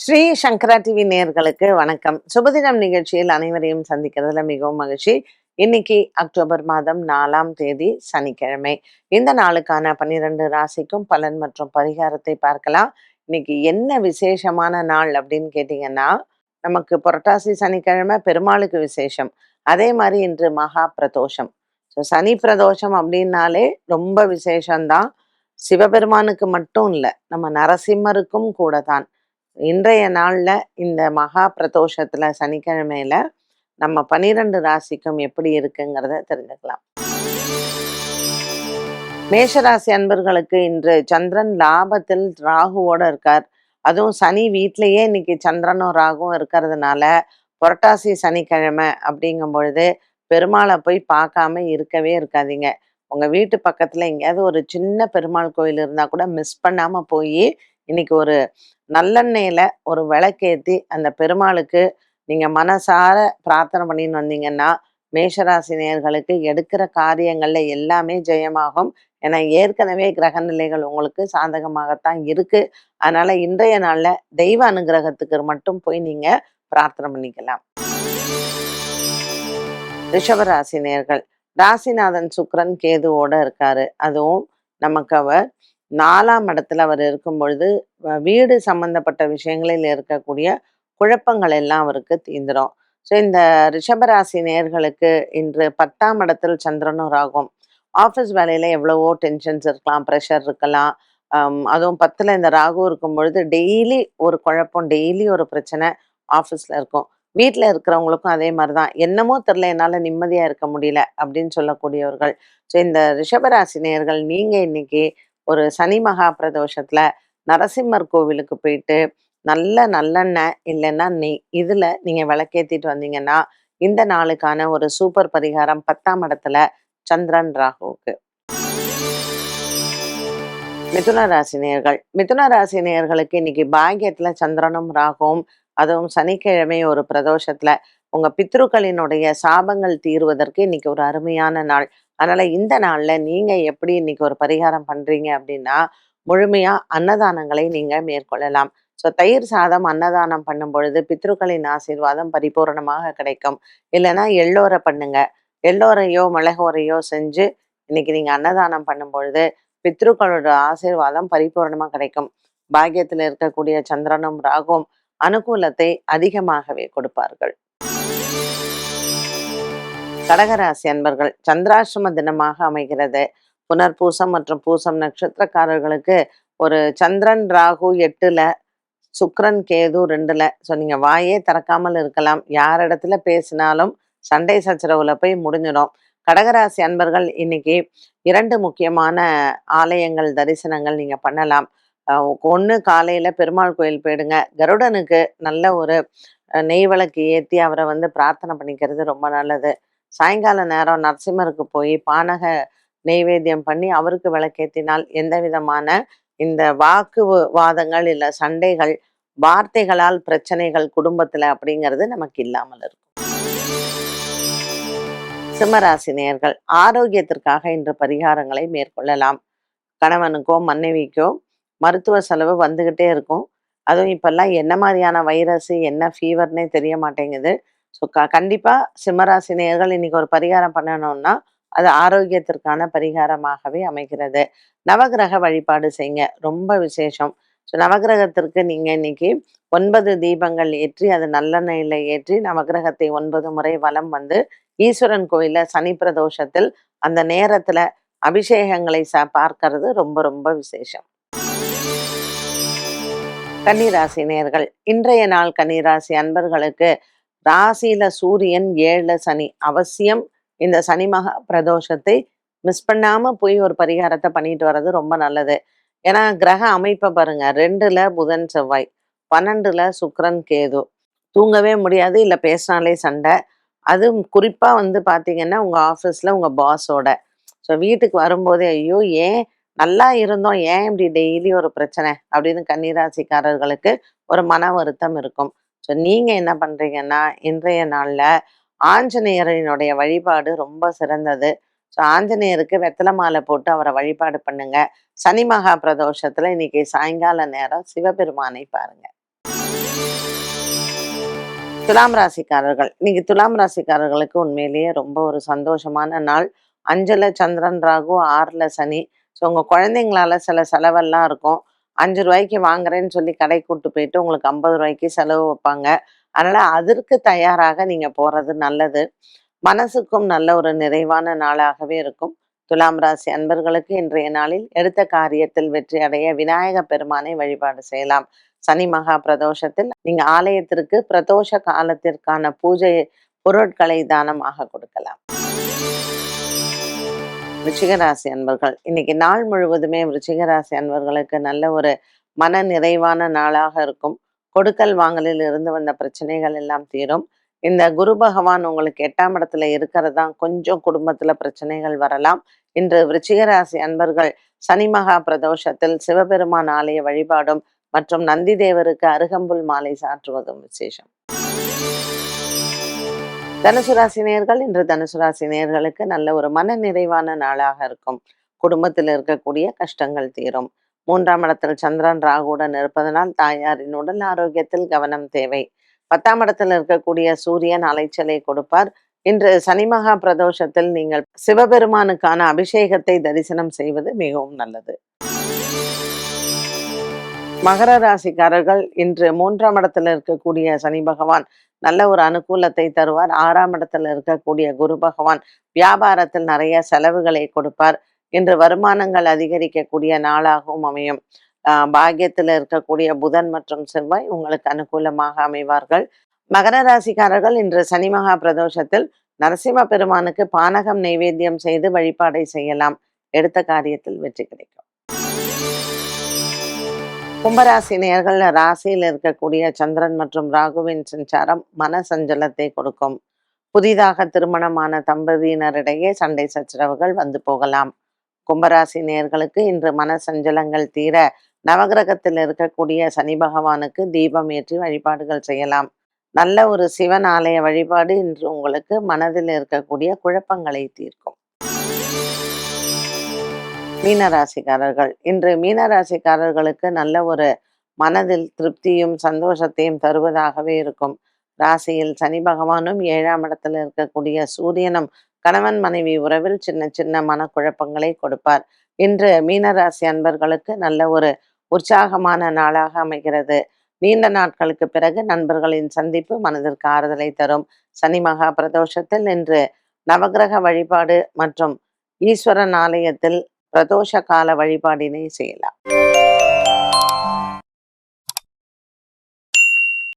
ஸ்ரீ சங்கரா TV நேர்களுக்கு வணக்கம். சுபதினம் நிகழ்ச்சியில் அனைவரையும் சந்திக்கிறதுல மிகவும் மகிழ்ச்சி. இன்னைக்கு அக்டோபர் மாதம் நாலாம் தேதி சனிக்கிழமை. இந்த நாளுக்கான பன்னிரண்டு ராசிக்கும் பலன் மற்றும் பரிகாரத்தை பார்க்கலாம். இன்னைக்கு என்ன விசேஷமான நாள் அப்படின்னு கேட்டிங்கன்னா நமக்கு புரட்டாசி சனிக்கிழமை பெருமாளுக்கு விசேஷம். அதே மாதிரி இன்று மகா பிரதோஷம். ஸோ சனி பிரதோஷம் அப்படின்னாலே ரொம்ப விசேஷம்தான். சிவபெருமானுக்கு மட்டும் இல்லை நம்ம நரசிம்மருக்கும் கூட தான். இன்றைய நாளில் இந்த மகா பிரதோஷத்தில் சனிக்கிழமையில நம்ம பனிரெண்டு ராசிக்கும் எப்படி இருக்குங்கிறத தெரிஞ்சுக்கலாம். மேஷராசி அன்பர்களுக்கு இன்று சந்திரன் லாபத்தில் ராகுவோட இருக்கார். அதுவும் சனி வீட்டிலேயே இன்னைக்கு சந்திரனும் ராகுவும் இருக்கிறதுனால புரட்டாசி சனிக்கிழமை அப்படிங்கும் பொழுது பெருமாளை போய் பார்க்காம இருக்கவே இருக்காதீங்க. உங்க வீட்டு பக்கத்துல எங்கேயாவது ஒரு சின்ன பெருமாள் கோயில் இருந்தா கூட மிஸ் பண்ணாம போய் இன்னைக்கு ஒரு நல்லெண்ணெயில் ஒரு விளக்கேத்தி அந்த பெருமாளுக்கு நீங்க மனசார பிரார்த்தனை பண்ணின்னு வந்தீங்கன்னா மேஷராசினியர்களுக்கு எடுக்கிற காரியங்கள்ல எல்லாமே ஜெயமாகும். ஏன்னா ஏற்கனவே கிரக நிலைகள் உங்களுக்கு சாதகமாகத்தான் இருக்கு. அதனால இன்றைய நாள்ல தெய்வ அனுகிரகத்துக்கு மட்டும் போய் நீங்க பிரார்த்தனை பண்ணிக்கலாம். ரிஷபராசி நேர்கள் ராசிநாதன் சுக்ரன் கேதுவோட இருக்காரு. அதுவும் நமக்கு அவர் நாலாம் இடத்துல அவர் இருக்கும் பொழுது வீடு சம்பந்தப்பட்ட விஷயங்களில் இருக்கக்கூடிய குழப்பங்கள் எல்லாம் அவருக்கு தீந்துரும். ஸோ இந்த ரிஷபராசி நேர்களுக்கு இன்று பத்தாம் இடத்தில் சந்திரனும் ராகும். ஆஃபீஸ் வேலையில் எவ்வளவோ டென்ஷன்ஸ் இருக்கலாம் ப்ரெஷர் இருக்கலாம். அதுவும் பத்தில் இந்த ராகு இருக்கும் பொழுது டெய்லி ஒரு குழப்பம் டெய்லி ஒரு பிரச்சனை ஆஃபீஸில் இருக்கும். வீட்டில் இருக்கிறவங்களுக்கும் அதே மாதிரி தான் என்னமோ தெரில என்னால் நிம்மதியாக இருக்க முடியல அப்படின்னு சொல்லக்கூடியவர்கள். ஸோ இந்த ரிஷபராசி நேர்கள் நீங்கள் இன்னைக்கு ஒரு சனி மகா பிரதோஷத்துல நரசிம்மர் கோவிலுக்கு போயிட்டு நல்ல நல்லெண்ணெய் இல்லைன்னா நெய் இதுல நீங்க விளக்கேத்திட்டு வந்தீங்கன்னா இந்த நாளுக்கான ஒரு சூப்பர் பரிகாரம் பத்தாம் இடத்துல சந்திரன் ராகுவுக்கு. மிதுன ராசி நேர்கள் மிதுன ராசி நேர்களுக்கு இன்னைக்கு பாக்கியத்துல சந்திரனும் ராகுவும் அதுவும் சனிக்கிழமை ஒரு பிரதோஷத்துல உங்க பித்ருக்களினுடைய சாபங்கள் தீர்வதற்கு இன்னைக்கு ஒரு அருமையான நாள். அதனால இந்த நாள்ல நீங்க எப்படி இன்னைக்கு ஒரு பரிகாரம் பண்றீங்க அப்படின்னா முழுமையா அன்னதானங்களை நீங்க மேற்கொள்ளலாம். ஸோ தயிர் சாதம் அன்னதானம் பண்ணும் பொழுது பித்ருக்களின் ஆசீர்வாதம் பரிபூரணமாக கிடைக்கும். இல்லைன்னா எள்ளோரை பண்ணுங்க. எள்ளோரையோ மிளகோரையோ செஞ்சு இன்னைக்கு நீங்க அன்னதானம் பண்ணும் பொழுது பித்ருக்களோட ஆசீர்வாதம் பரிபூரணமா கிடைக்கும். பாக்கியத்தில் இருக்கக்கூடிய சந்திரனும் ராகும் அனுகூலத்தை அதிகமாகவே கொடுப்பார்கள். கடகராசி அன்பர்கள் சந்திராசிரம தினமாக அமைகிறது. புனர்பூசம் மற்றும் பூசம் நட்சத்திரக்காரர்களுக்கு ஒரு சந்திரன் ராகு எட்டுல சுக்ரன் கேது ரெண்டுல. ஸோ நீங்க வாயே திறக்காமல் இருக்கலாம். யார் இடத்துல பேசினாலும் சண்டை சச்சரவுல போய் முடிஞ்சிடும். கடகராசி அன்பர்கள் இன்னைக்கு இரண்டு முக்கியமான ஆலயங்கள் தரிசனங்கள் நீங்க பண்ணலாம். ஒன்று காலையில பெருமாள் கோயில் போயிடுங்க. கருடனுக்கு நல்ல ஒரு நெய் விளக்கு ஏற்றி அவரை வந்து பிரார்த்தனை பண்ணிக்கிறது ரொம்ப நல்லது. சாயங்கால நேரம் நரசிம்மருக்கு போய் பானக நெய்வேத்தியம் பண்ணி அவருக்கு விளக்கேற்றினால் எந்த விதமான இந்த வாக்கு வாதங்கள் இல்லை சண்டைகள் வார்த்தைகளால் பிரச்சனைகள் குடும்பத்தில் அப்படிங்கிறது நமக்கு இல்லாமல் இருக்கும். சிம்மராசினியர்கள் ஆரோக்கியத்திற்காக இன்று பரிகாரங்களை மேற்கொள்ளலாம். கணவனுக்கோ மனைவிக்கோ மருத்துவ செலவு வந்துகிட்டே இருக்கும். அதுவும் இப்பெல்லாம் என்ன மாதிரியான வைரஸ் என்ன ஃபீவர்னே தெரிய மாட்டேங்குது. ஸோ க கண்டிப்பாக சிம்மராசினியர்கள் இன்னைக்கு ஒரு பரிகாரம் பண்ணணும்னா அது ஆரோக்கியத்திற்கான பரிகாரமாகவே அமைகிறது. நவகிரக வழிபாடு செய்யுங்க ரொம்ப விசேஷம். ஸோ நவகிரகத்திற்கு நீங்கள் இன்னைக்கு ஒன்பது தீபங்கள் ஏற்றி அது நல்லெண்ணெயில் ஏற்றி நவகிரகத்தை ஒன்பது முறை வலம் வந்து ஈஸ்வரன் கோயிலில் சனி பிரதோஷத்தில் அந்த நேரத்தில் அபிஷேகங்களை ச பார்க்கறது ரொம்ப ரொம்ப விசேஷம். கன்னிராசி நேர்கள் இன்றைய நாள் கன்னிராசி அன்பர்களுக்கு ராசியில சூரியன் ஏழுல சனி. அவசியம் இந்த சனி மகா பிரதோஷத்தை மிஸ் பண்ணாம போய் ஒரு பரிகாரத்தை பண்ணிட்டு வர்றது ரொம்ப நல்லது. ஏன்னா கிரக அமைப்பை பாருங்க. ரெண்டுல புதன் செவ்வாய். பன்னெண்டுல சுக்கரன் கேது. தூங்கவே முடியாது இல்ல பேசினாலே சண்டை. அது குறிப்பா வந்து பாத்தீங்கன்னா உங்க ஆபீஸ்ல உங்க பாஸோட ஸோ வீட்டுக்கு வரும்போதே ஐயோ ஏன் நல்லா இருந்தோம். ஏன் இப்படி டெய்லி ஒரு பிரச்சனை? அப்படின்னு கன்னிராசிக்காரர்களுக்கு ஒரு மன வருத்தம் இருக்கும். ஸோ நீங்கள் என்ன பண்றீங்கன்னா இன்றைய நாள்ல ஆஞ்சநேயரினுடைய வழிபாடு ரொம்ப சிறந்தது. ஸோ ஆஞ்சநேயருக்கு வெத்தலை மாலை போட்டு அவரை வழிபாடு பண்ணுங்க. சனி மகா பிரதோஷத்துல இன்னைக்கு சாயங்கால நேரம் சிவபெருமானை பாருங்க. துலாம் ராசிக்காரர்கள் இன்னைக்கு துலாம் ராசிக்காரர்களுக்கு உண்மையிலேயே ரொம்ப ஒரு சந்தோஷமான நாள். அஞ்சல சந்திரன் ராகு ஆறுல சனி. ஸோ உங்க குழந்தைங்களால சில செலவெல்லாம் இருக்கும். அஞ்சு ரூபாய்க்கு வாங்குறேன்னு சொல்லி கடை கூட்டு போயிட்டு உங்களுக்கு ஐம்பது ரூபாய்க்கு செலவு வைப்பாங்க. அதனால அதற்கு தயாராக நீங்க போறது நல்லது. மனசுக்கும் நல்ல ஒரு நிறைவான நாளாகவே இருக்கும். துலாம் ராசி அன்பர்களுக்கு இன்றைய நாளில் எடுத்த காரியத்தில் வெற்றி அடைய விநாயக பெருமானை வழிபாடு செய்யலாம். சனி மகா பிரதோஷத்தில் நீங்க ஆலயத்திற்கு பிரதோஷ காலத்திற்கான பூஜை பொருட்களை தானமாக கொடுக்கலாம். ரிச்சிகராசி அன்பர்கள். இன்னைக்கு நாள் முழுவதுமே ரிச்சிகராசி அன்பர்களுக்கு நல்ல ஒரு மன நிறைவான நாளாக இருக்கும். கொடுக்கல் வாங்கலில் இருந்து வந்த பிரச்சனைகள் எல்லாம் தீரும். இந்த குரு பகவான் உங்களுக்கு எட்டாம் இடத்துல இருக்கிறதா கொஞ்சம் குடும்பத்துல பிரச்சனைகள் வரலாம். இன்று விருச்சிகராசி அன்பர்கள் சனி மகா பிரதோஷத்தில் சிவபெருமான் ஆலய வழிபாடும் மற்றும் நந்தி தேவருக்கு அருகம்புல் மாலை சாற்றுவதும் விசேஷம். தனுசு ராசி நேர்கள் இன்று தனுசு ராசி நேர்களுக்கு நல்ல ஒரு மன நிறைவான நாளாக இருக்கும். குடும்பத்தில் இருக்கக்கூடிய கஷ்டங்கள் தீரும். மூன்றாம் இடத்தில் சந்திரன் ராகுடன் இருப்பதனால் தாயாரின் உடல் ஆரோக்கியத்தில் கவனம் தேவை. பத்தாம் இடத்தில் இருக்கக்கூடிய சூரியன் அலைச்சலை கொடுப்பார். இன்று சனிமகா பிரதோஷத்தில் நீங்கள் சிவபெருமானுக்கான அபிஷேகத்தை தரிசனம் செய்வது மிகவும் நல்லது. மகர ராசிக்காரர்கள் இன்று மூன்றாம் இடத்துல இருக்கக்கூடிய சனி பகவான் நல்ல ஒரு அனுகூலத்தை தருவார். ஆறாம் இடத்துல இருக்கக்கூடிய குரு பகவான் வியாபாரத்தில் நிறைய செலவுகளை கொடுப்பார். இன்று வருமானங்கள் அதிகரிக்கக்கூடிய நாளாகவும் அமையும். ஆஹ் பாக்கியத்தில் இருக்கக்கூடிய புதன் மற்றும் செவ்வாய் உங்களுக்கு அனுகூலமாக அமைவார்கள். மகர ராசிக்காரர்கள் இன்று சனி மகா பிரதோஷத்தில் நரசிம்ம பெருமானுக்கு பானகம் நைவேத்தியம் செய்து வழிபாடை செய்யலாம். எடுத்த காரியத்தில் வெற்றி கிடைக்கும். கும்பராசி நேர்கள் ராசியில் இருக்கக்கூடிய சந்திரன் மற்றும் ராகுவின் சஞ்சாரம் மன சஞ்சலத்தை கொடுக்கும். புதிதாக திருமணமான தம்பதியினரிடையே சண்டை சச்சரவுகள் வந்து போகலாம். கும்பராசி நேர்களுக்கு இன்று மன சஞ்சலங்கள் தீர நவகிரகத்தில் இருக்கக்கூடிய சனி பகவானுக்கு தீபம் ஏற்றி வழிபாடுகள் செய்யலாம். நல்ல ஒரு சிவன் ஆலய வழிபாடு இன்று உங்களுக்கு மனதில் இருக்கக்கூடிய குழப்பங்களை தீர்க்கும். மீனராசிக்காரர்கள். இன்று மீனராசிக்காரர்களுக்கு நல்ல ஒரு மனதில் திருப்தியும் சந்தோஷத்தையும் தருவதாகவே இருக்கும். ராசியில் சனி பகவானும் ஏழாம் இடத்துல இருக்கக்கூடிய சூரியனும் கணவன் மனைவி உறவில் சின்ன சின்ன மனக்குழப்பங்களை கொடுப்பார். இன்று மீனராசி அன்பர்களுக்கு நல்ல ஒரு உற்சாகமான நாளாக அமைகிறது. நீண்ட நாட்களுக்கு பிறகு நண்பர்களின் சந்திப்பு மனதிற்கு ஆறுதலை தரும். சனி மகா பிரதோஷத்தில் இன்று நவகிரக வழிபாடு மற்றும் ஈஸ்வரன் ஆலயத்தில் பிரதோஷ கால வழிபாடினை செய்யலாம்.